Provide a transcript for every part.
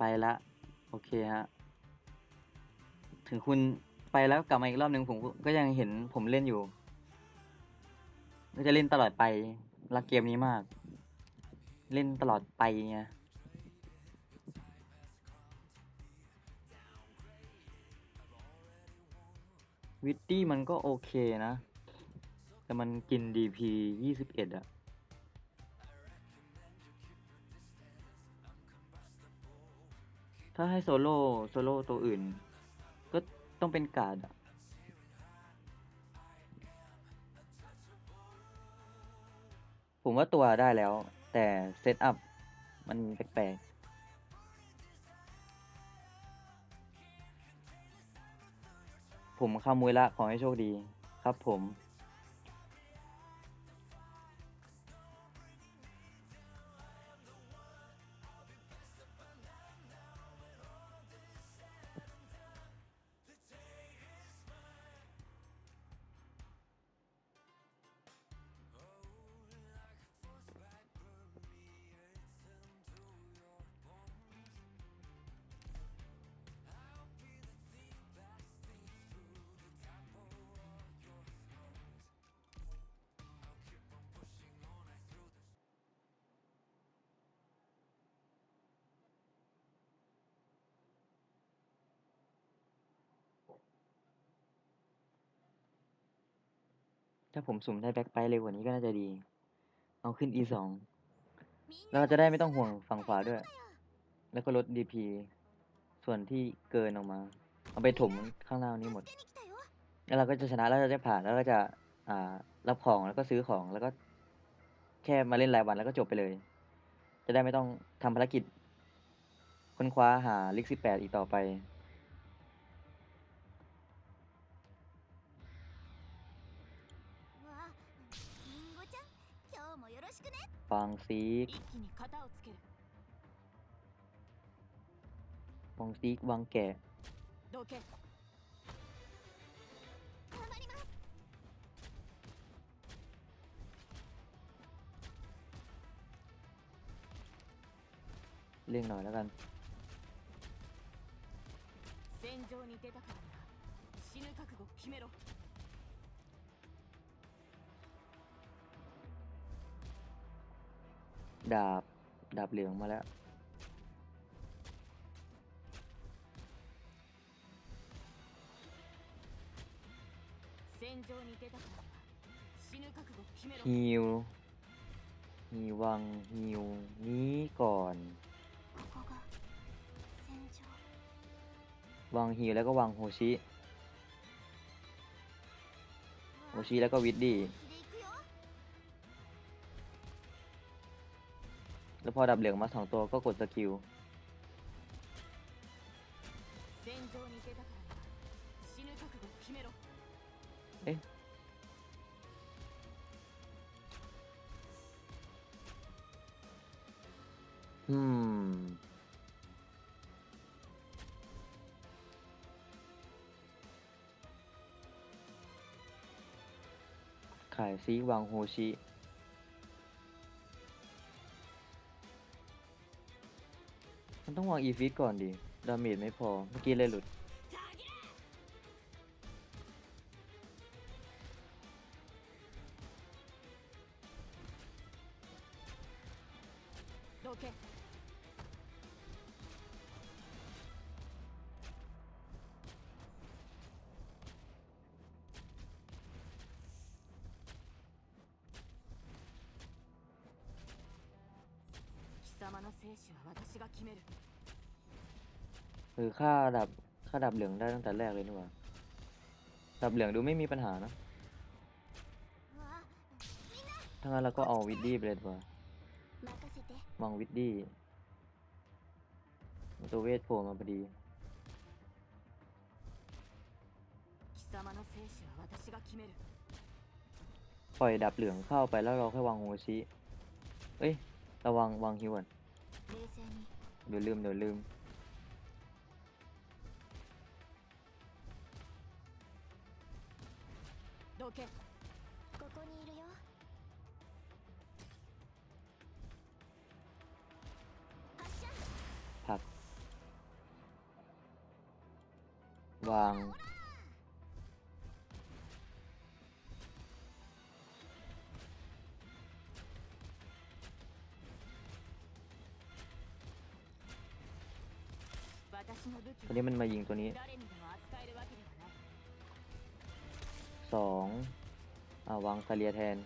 ไปละโอเคฮะถึงคุณไปแล้วกลับมาอีกรอบหนึ่งผมก็ยังเห็นผมเล่นอยู่ ก็จะเล่นตลอดไปรักเกมนี้มาก เล่นตลอดไปไงวิตตี้มันก็โอเคนะ แต่มันกิน DP ยี่สิบเอ็ดอะ ถ้าให้โซโล่โซโล่ตัวอื่น ก็ต้องเป็นการ์ดอะผมว่าตัวได้แล้ว แต่เซตอัพมันแปลกๆ ผมคำมวยละขอให้โชคดีครับผม ถ้าผมสุ่มได้แบ็คไปเร็วกว่านี้ก็น่าจะดี เอาขึ้น e สองเราจะได้ไม่ต้องห่วงฝั่งขวาด้วย แล้วก็ลด dp ส่วนที่เกินออกมา เอาไปถมข้างล่างนี้หมด แล้วเราก็จะชนะแล้วเราจะผ่านแล้วก็จะ อ่า รับของแล้วก็ซื้อของแล้วก็ แค่มาเล่นรายวันแล้วก็จบไปเลย จะได้ไม่ต้องทำภารกิจค้นคว้าหาลิกสิบแปดอีกต่อไป ฟังซีก 一気に型をつける ฟังซีกวังแก่ どけ頑張ります เร่งหน่อยแล้วกัน 戦場に出たからな死ぬ覚悟決めろ ดาบ ดาบเหลืองมาแล้ว ฮิวฮีวังฮิวนี้ก่อน วางฮิวแล้วก็วางโฮชิ โฮชิแล้วก็วิดดี้ แล้วพอดับเหลืองมาสองตัวก็กดสกิล 戦場に出たからな死ぬ覚悟決めろ เอ๊ะ อืม ขายซีวังโฮชิ มันต้องวางอีฟิตก่อนดิ ดาเมจไม่พอ เมื่อกี้เลยหลุด 様の生死は私が決める คือค่าดับค่าดับเหลืองได้ตั้งแต่แรกเลยนี่หว่า ดับเหลืองดูไม่มีปัญหานะ わあみんな ถ้างั้นเราก็เอาวิดดี้ไปเลยดีกว่า 任せて วางวิดดี้ตัวเวทโผล่มาพอดี 貴様の生死は私が決める ปล่อยดับเหลืองเข้าไปแล้วเราค่อยวางโฮชิ เอ้ย ระวังวางฮิวก่อน 冷静に เดี๋ยวลืมเดี๋ยวลืมどけここにいるよ発射ครับวาง ตัวนี้มันมายิงตัวนี้สองอ่าวางคาเรียแทน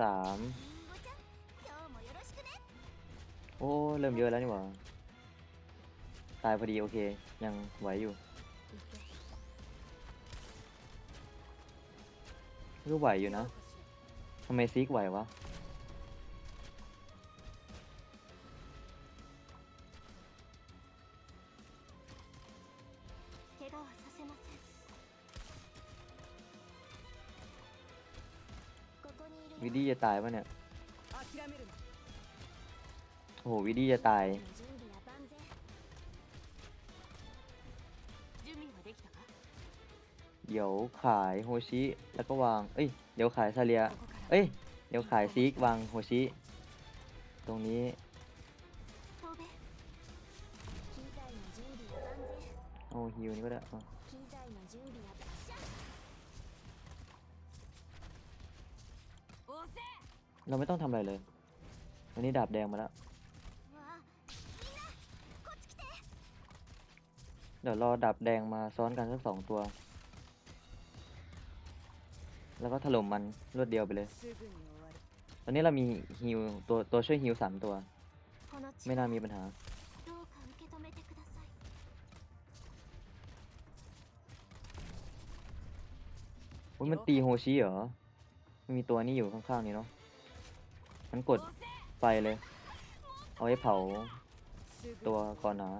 สามโอ้ เริ่มเยอะแล้วนี่หว่า ตายพอดี โอเค ยังไหวอยู่ก็ไหวอยู่นะทำไมซีกไหววะ 怪我はさせませんここにいるよ วิดดี้จะตายปะเนี่ย 諦めるな โอ้โห วิดดี้จะตาย 準備は万全準備はできたか เดี๋ยวขายโฮชิ แล้วก็วาง เอ้ย เดี๋ยวขายซาเลีย ここから เอ้ย เดี๋ยวขายซีกวางโฮชิ ตรงนี้ โอ้ฮิวนี่ก็ได้เราไม่ต้องทำอะไรเลยวันนี้ดาบแดงมาแล้วเดี๋ยวรอดาบแดงมาซ้อนกันสักสองตัว แล้วก็ถล่มมันรวดเดียวไปเลย ตอนนี้เรามีฮิวตัวตัวช่วยฮิวสามตัว ไม่น่ามีปัญหา อุ้มันตีโฮชิเหรอมันมีตัวนี้อยู่ข้างๆนี้เนาะมันกดไฟเลย เอาไว้เผาตัวก่อนนะ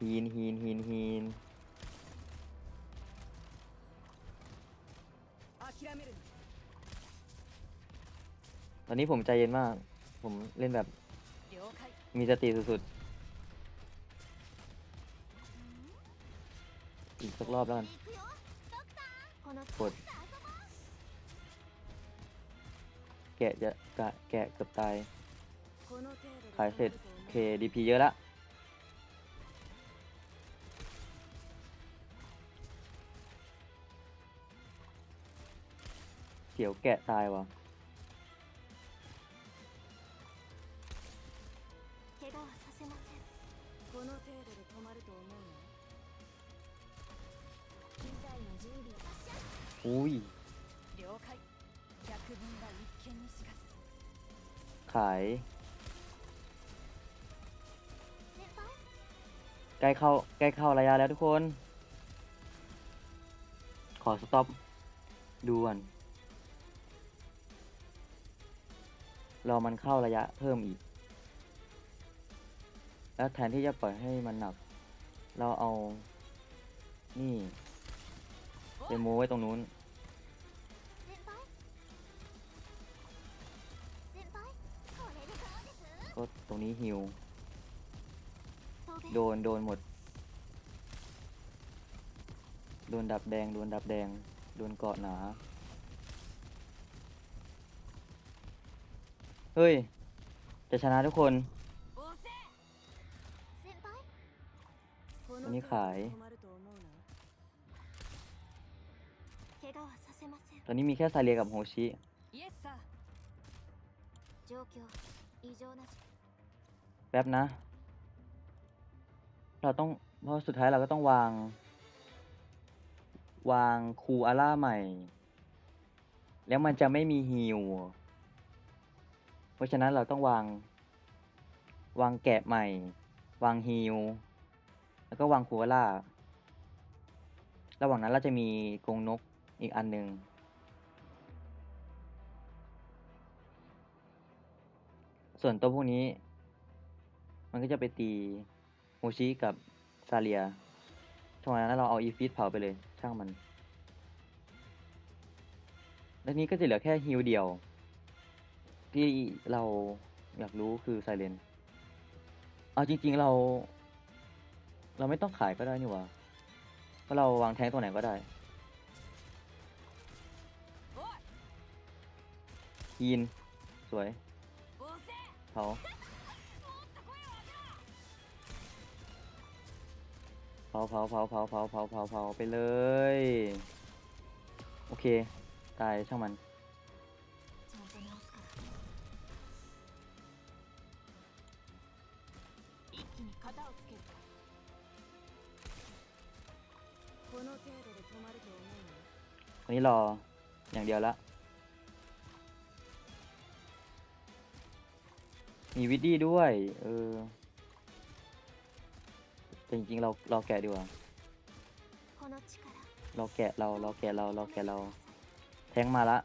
ฮีนฮีนฮีนฮีน อนนี้ผมใจเย็นมาก ผมเล่นแบบมีสติสุดๆ อีกสักรอบแล้วกันกดแกะจะกะแกะเกือบตาย ขายเสร็จเคดีพีเยอะละเสียวแกะตายว่ะ 怪我はさせませんこの程度で止まると思うな機材の準備はシャッ อุ้ย 了解百聞は一見にしかず ขาย 先輩 ใกล้เข้า ใกล้เข้าระยะแล้วทุกคน ขอสต็อป ดูก่อนรอมันเข้าระยะเพิ่มอีก แล้วแทนที่จะปล่อยให้มันหนัก เราเอา นี่เป็นโมไว้ตรงนู้น ก็ตรงนี้ฮิว โดน โดนหมด โดนดับแดง โดนดับแดง โดนเกาะหนา เฮ้ย จะชนะทุกคน มีขาย ตอนนี้มีแค่ซาเลียกับโฮชิ แป๊บนะ เราต้องเพราะสุดท้ายเราก็ต้องวาง วางคูอาร่าใหม่ แล้วมันจะไม่มีฮิว เพราะฉะนั้นเราต้องวาง วางแกะใหม่ วางฮิว แล้วก็วางคูอาร่า ระหว่างนั้นเราจะมีกรงนกอีกอันหนึ่งส่วนตัวพวกนี้ มันก็จะไปตีโฮชิกับซาเลียช่วงนั้นเราเอาอีฟิตเผาไปเลยช่างมัน แล้วนี้ก็จะเหลือแค่ฮิวเดียว ที่เราอยากรู้คือไซเลนเอาจริง ๆ เรา เราไม่ต้องขายก็ได้นี่วะเพราะเราวางแทงตัวไหนก็ได้ยีนสวยเขาเผาเผาเผาเผาเผาเผาเผาเผาไปเลย โอเค ตายช่างมัน อันนี้รออย่างเดียวละมีวิดดี้ด้วย เออแต่จริงๆเราเราแกะดีกว่าเราแกะเราเราแกะเราเราแกะเรา แทงมาละ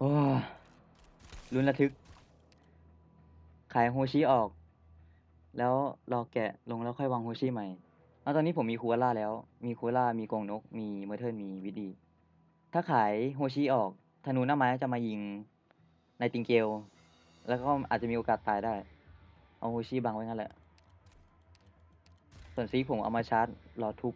ว้าลุ้นระทึก ขายโฮชิออก แล้วรอแกะลงแล้วค่อยวางโฮชิใหม่เอาตอนนี้ผมมีคัวล่าแล้ว มีคัวล่ามีกองนก มีเมอร์เทิลมีวิดดี ถ้าขายโฮชิออก ธนูหน้าไม้จะมายิงในติงเกล แล้วก็อาจจะมีโอกาสตายได้ เอาโฮชิบังไว้งั้นแหละ ส่วนซีผมเอามาชาร์จรอทุบ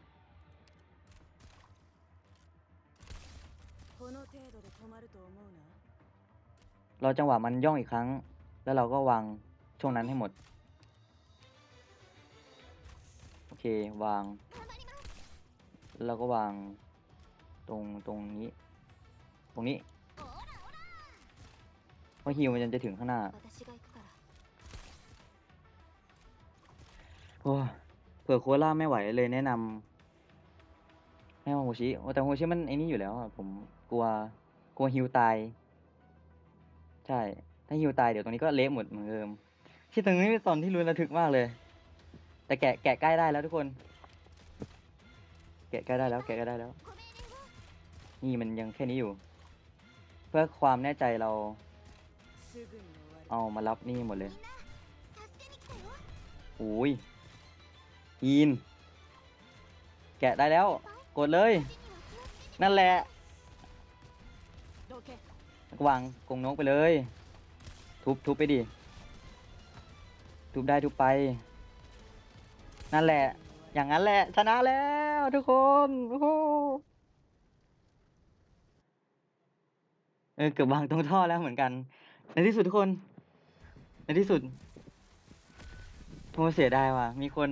รอจังหวะมันย่องอีกครั้ง แล้วเราก็วางช่วงนั้นให้หมด โอเควาง แล้วเราก็วางตรงตรงนี้ ตรงนี้เพราะฮิวมันจะถึงข้างหน้าโอ้เผื่อโคล่าไม่ไหวเลยแนะนำให้โฮชิแต่โฮชิมันไอ้นี่อยู่แล้วผมกลัวกลัวฮิวตาย ใช่ ถ้าฮิวตายเดี๋ยวตรงนี้ก็เละหมดเหมือนเดิม ที่ตรงนี้เป็นตอนที่ลุ้นระทึกมากเลย แต่แกะแกะใกล้ได้แล้วทุกคน แกะใกล้ได้แล้ว แกะใกล้ได้แล้ว นี่มันยังแค่นี้อยู่ เพื่อความแน่ใจเรา เอามารับนี่หมดเลยโอ้ยยีน แกะได้แล้ว กดเลย นั่นแหละวางกงนกไปเลย ทุบทุบไปดิ ทุบได้ทุบไป นั่นแหละ อย่างนั้นแหละ ชนะแล้วทุกคนโอ้โหเออเกือบวางตรงท่อแล้วเหมือนกัน ในที่สุดทุกคน ในที่สุดโทเสียดายว่ะ มีคน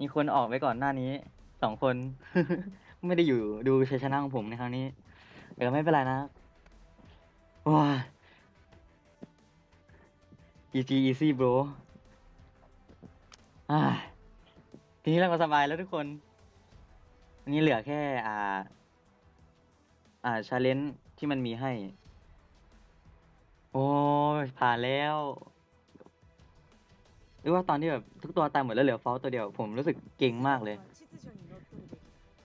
มีคนออกไปก่อนหน้านี้สองคน ไม่ได้อยู่ดูชัยชนะของผมในครั้งนี้แต่ก็ไม่เป็นไรนะว้า easy easy bro ทีนี้เราก็สบายแล้วทุกคน อันนี้เหลือแค่ อ่า อ่าชาเลนจ์ที่มันมีให้ โอ้ยผ่านแล้ว หรือว่าตอนที่แบบทุกตัวตายหมดแล้วเหลือฟอลตัวเดียว ผมรู้สึกเก่งมากเลย